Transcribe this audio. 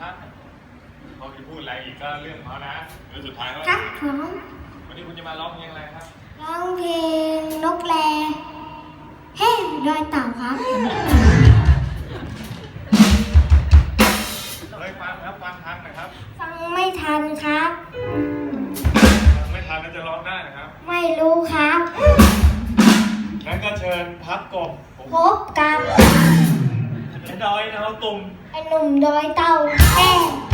ครับเขาจะพูดอะไรอีกก็เรื่องของเขานะเรื่องสุดท้ายเขาครับผมวันนี้คุณจะมาร้องเพลงอะไรครับ ร้องเพลงนกแรเฮ้ดอยเต่าครับเลยฟังครับฟังทันนะครับ ฟังไม่ทันครับ ฟังไม่ทันแล้วจะร้องได้นะครับ ไม่รู้ครับ งั้นก็เชิญพับกบผมพบกับไอ้ ดอยนะเขาตุ่มไอ้หนุ่มดอยเต่าแห้ง